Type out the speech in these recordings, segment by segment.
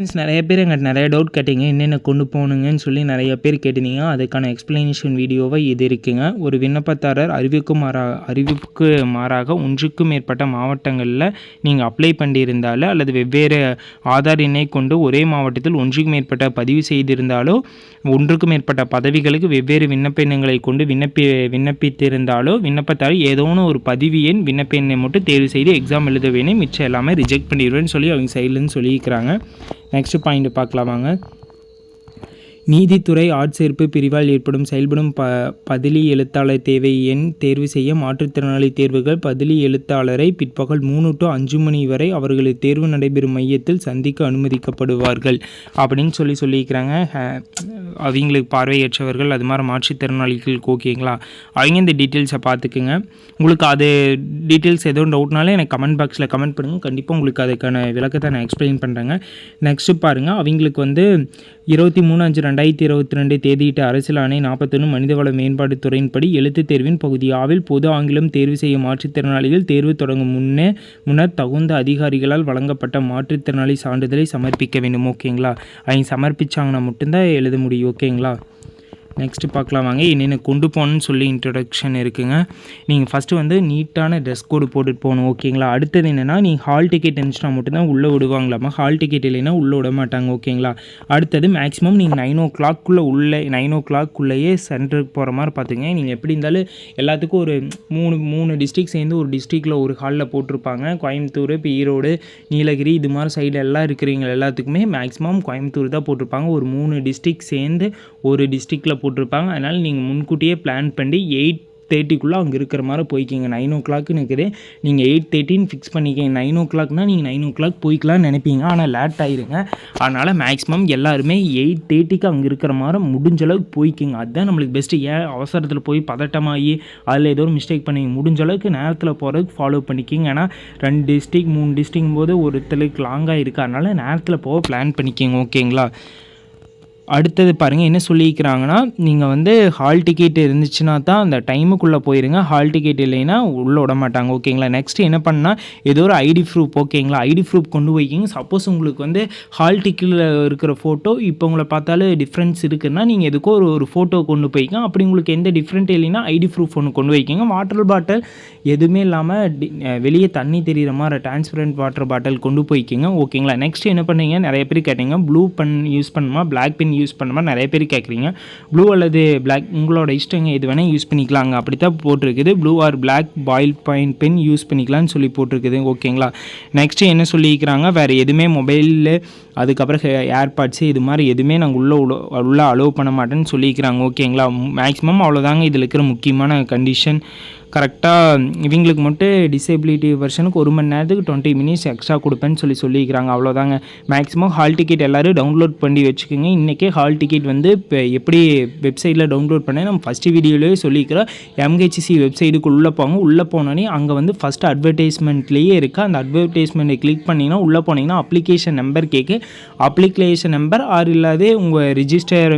Friends நிறைய பேர் எங்கிட்ட நிறைய டவுட் கேட்டீங்க. என்னென்ன கொண்டு போகணுங்கன்னு சொல்லி நிறைய பேர் கேட்டிருந்தீங்க அதுக்கான எக்ஸ்ப்ளனேஷன் வீடியோவை இது இருக்குங்க. ஒரு விண்ணப்பதாரர் அறிவிக்கு மாறாக அறிவிப்புக்கு மாறாக ஒன்றுக்கும் மேற்பட்ட மாவட்டங்களில் நீங்கள் அப்ளை பண்ணியிருந்தாலோ அல்லது வெவ்வேறு ஆதார் எண்ணை கொண்டு ஒரே மாவட்டத்தில் ஒன்றுக்கும் மேற்பட்ட பதிவு செய்திருந்தாலோ ஒன்றுக்கும் மேற்பட்ட பதவிகளுக்கு வெவ்வேறு விண்ணப்ப எண்ணங்களை கொண்டு விண்ணப்பி விண்ணப்பித்திருந்தாலோ விண்ணப்பத்தால் ஏதோ ஒரு பதிவு எண் விண்ணப்ப எண்ணை மட்டும் தேர்வு செய்து எக்ஸாம் எழுத வேணும். மிச்சம் எல்லாமே ரிஜெக்ட் பண்ணிடுவேன்னு சொல்லி அவங்க சைட்லேருந்து சொல்லியிருக்கிறாங்க. நெக்ஸ்ட் பாயிண்ட் பார்க்கலாம் வாங்க. நீதித்துறை ஆட்சேர்ப்பு பிரிவால் ஏற்படும் செயல்படும் ப பதிலி எழுத்தாளர் தேவை எண் தேர்வு செய்ய மாற்றுத்திறனாளி தேர்வுகள் பதிலி எழுத்தாளரை பிற்பகல் மூணு டு அஞ்சு மணி வரை அவர்களது தேர்வு நடைபெறும் மையத்தில் சந்திக்க அனுமதிக்கப்படுவார்கள். அப்படின்னு சொல்லி சொல்லியிருக்கிறாங்க. அவங்களுக்கு பார்வையற்றவர்கள் அது மாதிரி மாற்றுத்திறனாளிகளுக்கு ஓகேங்களா அவங்க இந்த டீட்டெயில்ஸை பார்த்துக்குங்க. உங்களுக்கு அது டீட்டெயில்ஸ் எதுவும் டவுட்னாலும் எனக்கு கமெண்ட் பாக்ஸில் கமெண்ட் பண்ணுங்கள் கண்டிப்பாக உங்களுக்கு அதுக்கான விளக்கத்தை நான் எக்ஸ்பிளைன் பண்ணுறேங்க நெக்ஸ்ட்டு பாருங்கள் அவங்களுக்கு வந்து இருபத்தி மூணு அஞ்சு ரெண்டாயிரத்தி இருபத்தி ரெண்டு தேதியிட்ட அரசியல் ஆணை நாற்பத்தொன்று மனிதவள மேம்பாட்டுத் துறையின்படி எழுத்துத் தேர்வின் பகுதி ஆவில் பொது ஆங்கிலம் தேர்வு செய்ய மாற்றுத்திறனாளிகள் தேர்வு தொடங்கும் முன்னே முன்னர் தகுந்த அதிகாரிகளால் வழங்கப்பட்ட மாற்றுத்திறனாளி சான்றிதழை சமர்ப்பிக்க வேண்டும் ஓகேங்களா? அவங்க சமர்ப்பிச்சாங்கன்னா மட்டும்தான் எழுத முடியும் ஓகேங்களா? நெக்ஸ்ட்டு பார்க்கலாம் வாங்க. என்னென்ன கொண்டு போகணுன்னு சொல்லி இன்ட்ரடக்ஷன் இருக்குங்க. நீங்கள் ஃபஸ்ட்டு வந்து நீட்டான ட்ரெஸ் கோடு போட்டுட்டு போகணும் ஓகேங்களா அடுத்தது என்னென்னா நீங்கள் ஹால் டிக்கெட் இருந்துச்சுன்னா மட்டும்தான் உள்ளே விடுவாங்களாமா? ஹால் டிக்கெட் இல்லைன்னா உள்ளே விட மாட்டாங்க ஓகேங்களா அடுத்தது மேக்ஸிமம் நீங்கள் நைன் ஓ கிளாக்குள்ளே உள்ளே நைன் ஓ கிளாக்குள்ளேயே சென்டருக்கு போகிற மாதிரி பார்த்துங்க. நீங்கள் எப்படி இருந்தாலும் எல்லாத்துக்கும் ஒரு மூணு மூணு டிஸ்ட்ரிக் சேர்ந்து ஒரு டிஸ்ட்ரிக்டில் ஒரு ஹாலில் போட்டிருப்பாங்க. கோயம்புத்தூர் இப்போ ஈரோடு நீலகிரி இது மாதிரி சைடு எல்லாம் இருக்கிறவங்க எல்லாத்துக்குமே மேக்ஸிமம் கோயம்புத்தூர் தான் போட்டிருப்பாங்க. ஒரு மூணு டிஸ்ட்ரிக் சேர்ந்து ஒரு டிஸ்ட்ரிக்டில் போட்டிருப்பாங்க. அதனால் நீங்கள் முன்கூட்டியே பிளான் பண்ணி எயிட் தேர்ட்டிக்குள்ளே அங்கே இருக்கிற மாதிரி போய்க்கிங்க. நைன் ஓ கிளாக்குன்னு இருக்குது. நீங்கள் எயிட் தேர்ட்டின்னு ஃபிக்ஸ் பண்ணிக்கிங்க. நைன் ஓ கிளாக்னா நீங்கள் நைன் ஓ கிளாக் போய்க்கலாம்னு நினைப்பீங்க. ஆனால் லேட் ஆயிருங்க. அதனால் மேக்ஸிமம் எல்லாருமே எயிட் தேர்ட்டிக்கு அங்கே இருக்கிற மாதிரி முடிஞ்ச அளவுக்கு போய்க்கிங்க. அதுதான் நம்மளுக்கு பெஸ்ட்டு ஏன் அவசரத்தில் போய் பதட்டமாகி அதில் ஏதோ ஒரு மிஸ்டேக் பண்ணி முடிஞ்ச அளவுக்கு நேரத்தில் போகிறதுக்கு ஃபாலோ பண்ணிக்கிங்க. ஏன்னா ரெண்டு டிஸ்ட்ரிக் மூணு டிஸ்ட்ரிக் போது ஒருத்தருக்கு லாங்காக இருக்குது அதனால் நேரத்தில் போக பிளான் பண்ணிக்கிங்க. ஓகேங்களா அடுத்தது பாருங்கள் என்ன சொல்லியிருக்கிறாங்கன்னா நீங்கள் வந்து ஹால் டிக்கெட் இருந்துச்சுன்னா தான் அந்த டைமுக்குள்ளே போயிருங்க. ஹால் டிக்கெட் இல்லைன்னா உள்ளே விட மாட்டாங்க ஓகேங்களா நெக்ஸ்ட் என்ன பண்ணால் ஏதோ ஒரு ஐடி ப்ரூஃப் ஓகேங்களா ஐடி ப்ரூஃப் கொண்டு போய்க்கிங்க. சப்போஸ் உங்களுக்கு வந்து ஹால் டிக்கெட்டில் இருக்கிற ஃபோட்டோ இப்போ உங்களை பார்த்தாலும் டிஃப்ரென்ஸ் இருக்குன்னா நீங்கள் எதுக்கோ ஒரு ஒரு ஃபோட்டோ கொண்டு போய்க்கங்க. அப்படி உங்களுக்கு எந்த டிஃப்ரெண்ட் இல்லைன்னா ஐடி ப்ரூஃப் ஒன்று கொண்டு வைக்கிங்க வாட்டர் பாட்டில் எதுவுமே இல்லாமல் வெளியே தண்ணி தெரிகிற மாதிரி டிரான்ஸ்பரண்ட் வாட்டர் பாட்டில் கொண்டு போய்க்கிங்க ஓகேங்களா நெக்ஸ்ட் என்ன பண்ணீங்க? நிறைய பேர் கேட்டீங்க ப்ளூ பென் யூஸ் பண்ணுமா? பிளாக் பென் யூஸ் பண்ணுமா நிறைய பேர் கேட்குறீங்க ப்ளூ அல்லது பிளாக் உங்களோட இஷ்டங்க எது வேணால் யூஸ் பண்ணிக்கலாங்க. அப்படி தான் போட்டிருக்குது. Blue or black ball point pen use பண்ணிக்கலாம்னு சொல்லி போட்டிருக்குது. ஓகேங்களா நெக்ஸ்ட்டு என்ன சொல்லியிருக்கிறாங்க? வேறு எதுவுமே மொபைலில் அதுக்கப்புறம் ஏர்பாட்ஸு இது மாதிரி எதுவுமே நாங்கள் உள்ளே உள்ளே அலோவ் பண்ண மாட்டேன்னு சொல்லியிருக்கிறாங்க. ஓகேங்களா மேக்ஸிமம் அவ்வளோதாங்க இதில் இருக்கிற முக்கியமான கண்டிஷன் கரெக்டாக இவங்களுக்கு மட்டும் டிசேபிலிட்டி வெர்ஷனுக்கு ஒரு மணி நேரத்துக்கு டுவெண்ட்டி மினிட்ஸ் எக்ஸ்ட்ரா கொடுப்பேன்னு சொல்லி சொல்லியிருக்கிறாங்க. அவ்வளோதாங்க மேக்ஸிமம் ஹால் டிக்கெட் எல்லோரும் டவுன்லோட் பண்ணி வச்சுக்கோங்க. இன்றைக்கே ஹால் டிக்கெட் வந்து இப்போ எப்படி வெப்சைட்டில் டவுன்லோட் பண்ண நம்ம ஃபஸ்ட்டு வீடியோலேயே சொல்லிக்கிறோம் எம்ஹெச்சிசி வெப்சைட்டுக்கு உள்ளே போங்க. உள்ளே போனோன்னே அங்கே வந்து ஃபஸ்ட் அட்வர்டைஸ்மெண்ட்லேயே இருக்குது அந்த அட்வர்டைஸ்மெண்ட்டை கிளிக் பண்ணிங்கன்னா உள்ளே போனீங்கன்னா அப்ளிகேஷன் நம்பர் கேட்கு அப்ளிகேஷன் நம்பர் ஆர் இல்லாத உங்கள் ரிஜிஸ்டர்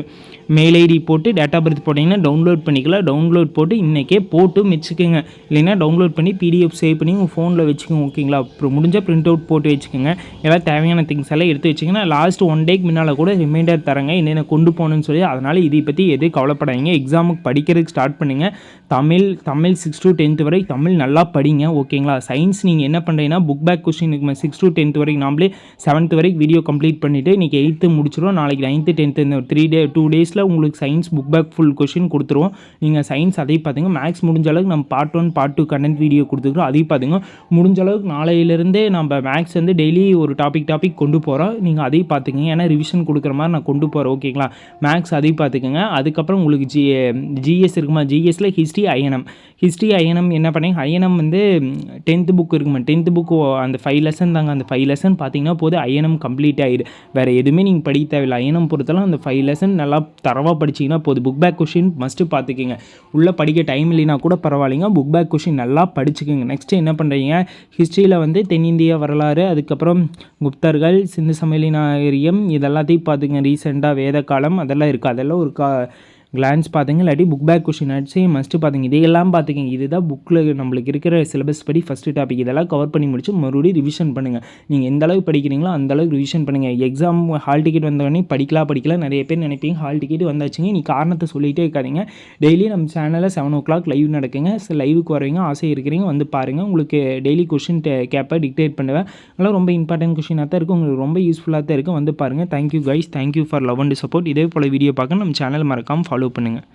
மெயில் ஐடி போட்டு டேட்டா பர்த் போட்டிங்கன்னா டவுன்லோட் பண்ணிக்கலாம். டவுன்லோட் போட்டு இன்றைக்கே போட்டு வச்சுக்கோங்க. இல்லைன்னா டவுன்லோட் பண்ணி பிடிஎஃப் சேவ் பண்ணி உங்கள் ஃபோனில் வச்சுக்கோங்க ஓகேங்களா? அப்புறம் முடிஞ்சால் பிரிண்ட் அவுட் போட்டு வச்சுக்கோங்க. ஏதாவது தேவையான திங்ஸ் எல்லாம் எடுத்து வச்சிங்கன்னா லாஸ்ட் ஒன் டேக்கு முன்னால் கூட ரிமைண்டர் தரங்க. என்னென்ன கொண்டு போகணுன்னு சொல்லி அதனால் இதை பற்றி எதுவும் கவலைப்படாதீங்க. எக்ஸாமுக்கு படிக்கிறதுக்கு ஸ்டார்ட் பண்ணுங்கள் Tamil Tamil six to tenth வரை தமிழ் நல்லா படிங்க ஓகேங்களா? சயின்ஸ் நீங்கள் என்ன பண்ணுறீங்கன்னா book back question six to tenth வரைக்கும் நாமளே செவன்த் வரைக்கும் வீடியோ கம்ப்ளீட் பண்ணிவிட்டு இன்றைக்கி எயித்து முடிச்சிடும் நாளைக்கு நைன்த்து டென்த்து இந்த த்ரீ டே டூ டேஸில் உங்களுக்கு science book back full question கொடுத்துருவோம். நீங்கள் சயின்ஸ் அதையும் பார்த்துங்க மேக்ஸ் முடிஞ்ச அளவுக்கு நம்ம part one part two content video கொடுத்துக்கிறோம் அதையும் பார்த்துங்க முடிஞ்ச அளவுக்கு நாளையிலேருந்தே நம்ம மேக்ஸ் வந்து டெய்லி ஒரு டாபிக் டாபிக் கொண்டு போகிறோம் நீங்கள் அதையும் பார்த்துக்கங்க ஏன்னா ரிவிஷன் கொடுக்குற மாதிரி நான் கொண்டு போகிறேன் ஓகேங்களா மேக்ஸ் அதையும் பார்த்துக்கோங்க அதுக்கப்புறம் உங்களுக்கு ஜி ஜிஎஸ் இருக்குமா? ஜிஎஸ்சில் ஹிஸ்ட்ரி ஐஎன்எம் ஹிஸ்ட்ரி ஐஎன்எம் என்ன பண்ணீங்க? ஐஎன்எம் வந்து டென்த்து புக் இருக்குமா? டென்த்து புக்கு அந்த ஃபைவ் லெசன் தாங்க. அந்த ஃபைவ் லெசன் பார்த்தீங்கன்னா போது ஐஎன்எம் கம்ப்ளீட் ஆகிடு வேறு எதுவுமே நீங்கள் படிக்க தேவையில்லை. ஐஎன்எம் பொறுத்தலாம் அந்த ஃபைவ் லெசன் நல்லா தரவாக படிச்சிங்கன்னா போதும். புக் பேக் கொஷின் மஸ்ட்டு பார்த்துக்கிங்க. உள்ளே படிக்க டைம் இல்லைனா கூட பரவாயில்லைங்க. புக் பேக் கொஷின் நல்லா படிச்சுக்கோங்க. நெக்ஸ்ட்டு என்ன பண்ணுறீங்க ஹிஸ்ட்ரியில் வந்து தென்னிந்திய வரலாறு அதுக்கப்புறம் குப்தர்கள் சிந்து சமையலி நாகரிகம் இதெல்லாத்தையும் பார்த்துங்க ரீசெண்டாக வேத காலம் அதெல்லாம் இருக்குது அதெல்லாம் ஒரு கா கிளான்ஸ் பார்த்துங்க இல்லாட்டி புக் பேக் கொஷின் ஆச்சு மஸ்ட்டு பார்த்துங்க இதையெல்லாம் பார்த்துக்கிங்க இதுதான் புக்கில் நம்மளுக்கு இருக்கிற சிலபஸ் படி ஃபஸ்ட்டு டாபிக் இதெல்லாம் கவர் பண்ணி முடிச்சு மறுபடியும் ரிவிஷன் பண்ணுங்கள் நீங்கள் எந்த அளவுக்கு படிக்கிறீங்களோ அந்த அளவுக்கு ரிவிஷன் பண்ணுங்கள் எக்ஸாம் ஹால் டிக்கெட் வந்தவொடனே படிக்கலாம் படிக்கலாம் நிறைய பேர் நினைப்பீங்க ஹால் டிக்கெட் வந்தாச்சுங்க. நீ காரணத்தை சொல்லிகிட்டே இருக்காதீங்க. டெய்லி நம்ம சேனலில் செவன் ஓ கிளாக் லைவ் நடக்குங்க லைவுக்கு வரவங்க ஆசை இருக்கிறீங்க வந்து பாருங்கள் உங்களுக்கு டெய்லி கொஷின் கேப்பை டிக்டேட் பண்ணுவேன். அதெல்லாம் ரொம்ப இம்பார்ட்டன்ட் கொஷினாக தான் இருக்கும் உங்களுக்கு ரொம்ப யூஸ்ஃபுல்லாக தான் இருக்கும் வந்து பாருங்கள் thank you guys thank you for love and support இதே போல் வீடியோ பார்க்க நம்ம சேனல் மறக்காமல் ஃபாலோ பண்ணுங்கள்